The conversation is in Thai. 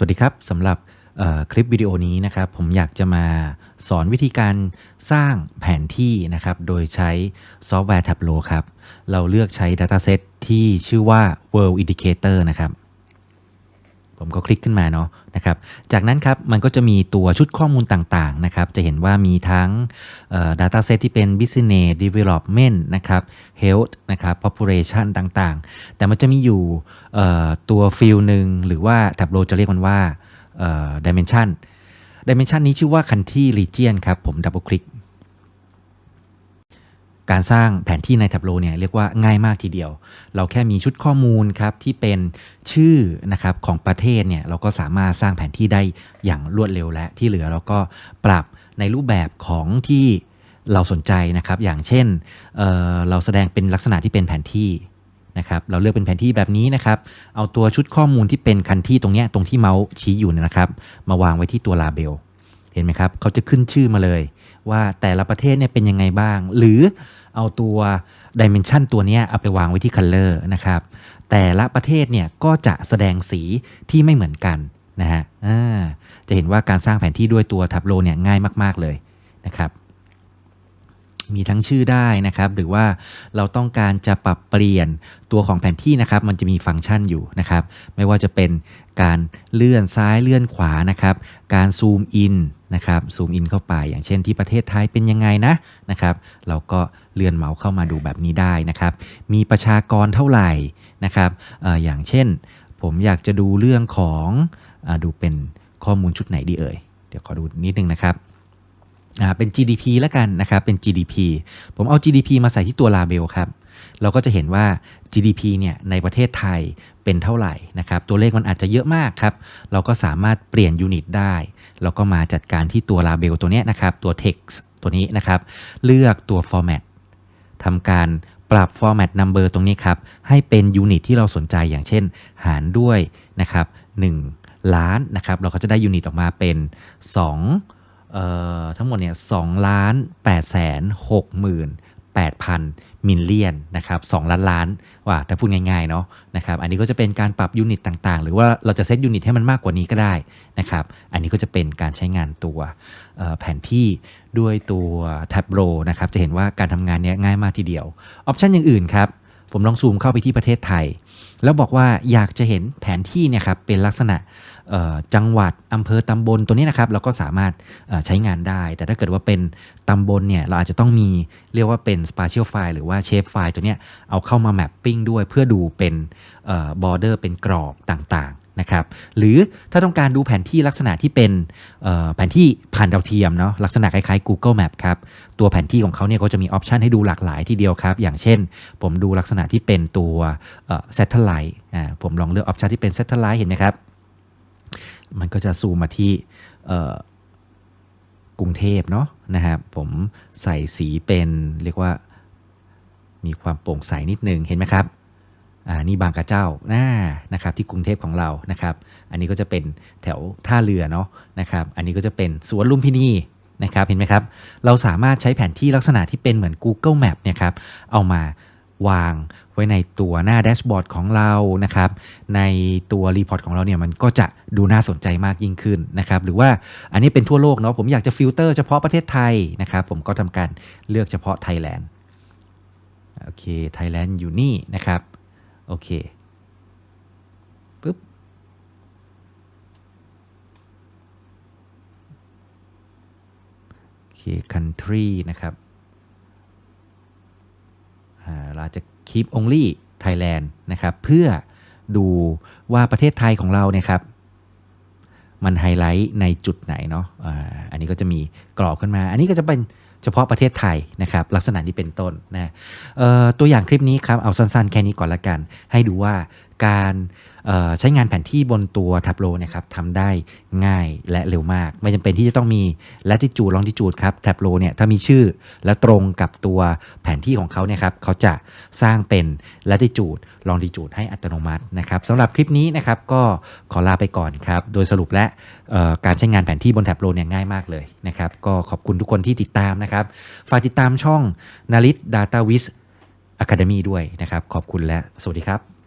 สวัสดีครับสำหรับคลิปวิดีโอนี้นะครับผมอยากจะมาสอนวิธีการสร้างแผนที่นะครับโดยใช้ซอฟต์แวร์ Tableau ครับ เราเลือกใช้ Dataset ที่ชื่อว่า World Indicator นะครับ ผมก็คลิกขึ้นมาเนาะนะครับ จากนั้นครับมันก็จะมีตัวชุดข้อมูลต่างๆนะครับ จะเห็นว่ามีทั้ง Dataset ที่เป็น Business Development นะครับ Health นะครับ Population ต่างๆ แต่มันจะมีอยู่ตัวฟิลหนึ่งหรือว่า Tableau จะเรียกมันว่า Dimension Dimension นี้ชื่อว่า Country Region ครับ ผมดับเบิลคลิก การสร้างแผนที่ใน Tableau เนี่ยเรียกว่าง่ายมากทีเดียว เราแค่มีชุดข้อมูลครับที่เป็นชื่อนะครับของประเทศเนี่ยเราก็สามารถสร้างแผนที่ได้อย่างรวดเร็วและที่เหลือเราก็ปรับในรูปแบบของที่เราสนใจนะครับ อย่างเช่นเเราแสดงเป็นลักษณะที่เป็นแผนที่นะครับเราเลือกเป็นแผนที่แบบนี้นะครับ เอาตัวชุดข้อมูลที่เป็นคันที่ตรงเนี้ยตรงที่เมาส์ชี้อยู่นะครับ มาวางไว้ที่ตัวลาเบล เห็นไหมครับเขาจะขึ้นชื่อมาเลย ว่าแต่ละประเทศเนี่ยเป็นยังไงบ้าง หรือเอาตัวดิเมนชันตัวนี้เอาไปวางไว้ที่คันเลอร์นะครับแต่ละประเทศเนี่ยก็จะแสดงสีที่ไม่เหมือนกันนะฮะจะเห็นว่าการสร้างแผนที่ด้วยตัวทับโลเนี่ยง่ายมาก ๆเลยนะครับ มีทั้งชื่อได้นะครับ หรือว่าเราต้องการจะปรับเปลี่ยนตัวของแผนที่นะครับ มันจะมีฟังก์ชันอยู่นะครับ ไม่ว่าจะเป็นการเลื่อนซ้ายเลื่อนขวานะครับ การซูมอินนะครับซูมอินเข้าไป อย่างเช่นที่ประเทศไทยเป็นยังไงนะนะครับ เราก็เลื่อนเมาส์เข้ามาดูแบบนี้ได้นะครับ มีประชากรเท่าไหร่นะครับออย่างเช่น ผมอยากจะดูเรื่องของอดูเป็นข้อมูลชุดไหนดีเอ่ยเดี๋ยวขอดูนิดนึงนะครับ อ่าเป็น GDP แล้วกันนะครับเป็น GDP ผมเอา GDP มาใส่ที่ตัว label ครับเราก็จะเห็นว่า GDP เนี่ยในประเทศไทยเป็นเท่าไหร่นะครับตัวเลขมันอาจจะเยอะมากครับ เราก็สามารถเปลี่ยนยูนิตได้เราก็มาจัดการที่ตัว label ตัวเนี้ยนะครับตัว text ตัวนี้นะครับเลือกตัว format ทำการปรับ format number ตรงนี้ครับ ให้เป็นยูนิตที่เราสนใจอย่างเช่น หารด้วยนะครับ1ล้านนะครับ เราก็จะได้ยูนิตออกมาเป็น2เอ่อ ทั้งหมดเนี่ยสองล้านแปดแสนหกหมื่นแปดพันมิลเลียนนะครับสองล้านล้านว่าแต่พูดง่ายๆเนาะนะครับอันนี้ก็จะเป็นการปรับยูนิตต่างๆ หรือว่าเราจะเซตยูนิตให้มันมากกว่านี้ก็ได้นะครับอันนี้ก็จะเป็นการใช้งานตัวเอ่อแผนที่ด้วยตัว Tableau นะครับจะเห็นว่าการทำงานเนี้ยง่ายมากทีเดียว ออปชันอย่างอื่นครับ ผมลองซูมเข้าไปที่ประเทศไทย แล้วบอกว่าอยากจะเห็นแผนที่เนี่ยครับเป็นลักษณะจังหวัดอำเภอตำบลตัวนี้นะครับเราก็สามารถใช้งานได้ แต่ถ้าเกิดว่าเป็นตำบลเนี่ยเราอาจจะต้องมีเรียกว่าเป็น spatial file หรือว่า shape file ตัวเนี้ยเอาเข้ามา mapping ด้วยเพื่อดูเป็น border เป็นกรอบต่างๆ นะครับหรือถ้าต้องการดูแผนที่ลักษณะที่เป็นแผนที่ผ่านดาวเทียมเนาะลักษณะคล้ายๆ Google Map ครับตัวแผนที่ของเขาเนี่ยก็จะมีออปชันให้ดูหลากหลายทีเดียวครับ อย่างเช่น ผมดูลักษณะที่เป็นตัวเอ่อ satellite อ่าผมลองเลือกออปชันที่เป็น satellite เห็นไหมครับ มันก็จะซูมมาที่กรุงเทพเนาะนะครับผมใส่สีเป็นเรียกว่ามีความโปร่งใสนิดนึงเห็นไหมครับ อ่านี่บางกระเจ้าน่านะครับที่กรุงเทพของเรานะครับ อันนี้ก็จะเป็นแถวท่าเรือเนาะนะครับ อันนี้ก็จะเป็นสวนลุมพินีนะครับเห็นไหมครับ เราสามารถใช้แผนที่ลักษณะที่เป็นเหมือน Google Map เนี่ยครับเอามาวางไว้ในตัวหน้าแดชบอร์ดของเรานะครับ ในตัวรีพอร์ตของเราเนี่ยมันก็จะดูน่าสนใจมากยิ่งขึ้นนะครับ หรือว่าอันนี้เป็นทั่วโลกเนาะผมอยากจะฟิลเตอร์เฉพาะประเทศไทยนะครับ ผมก็ทำการเลือกเฉพาะไทยแลนด์โอเคไทยแลนด์อยู่นี่นะครับ โอเคปึ๊บโอเค country นะครับเราจะ keep only Thailand นะครับ เพื่อดูว่าประเทศไทยของเราเนี่ยครับ มันไฮไลท์ในจุดไหนเนาะอ่าอันนี้ก็จะมีกรอบขึ้นมา อันนี้ก็จะเป็น เฉพาะประเทศไทยนะครับลักษณะนี้เป็นต้นนะตัวอย่างคลิปนี้ครับเอาสั้นๆ แค่นี้ก่อนละกัน ให้ดูว่า การใช้งานแผนที่บนตัว Tableau เนะครับทำได้ง่ายและเร็วมาก ไม่จำเป็นที่จะต้องมี latitude longitude ครับ Tableau เนี่ยถ้ามีชื่อและตรงกับตัวแผนที่ของเขาเนี่ยครับเขาจะสร้างเป็น latitude longitude ให้อัตโนมัตินะครับสำหรับคลิปนี้นะครับก็ขอลาไปก่อนครับโดยสรุปและการใช้งานแผนที่บน Tableau เนี่ยง่ายมากเลยนะครับก็ขอบคุณทุกคนที่ติดตามนะครับฝากติดตามช่องนาริต Data Wiz Academy ด้วยนะครับ ขอบคุณและสวัสดีครับ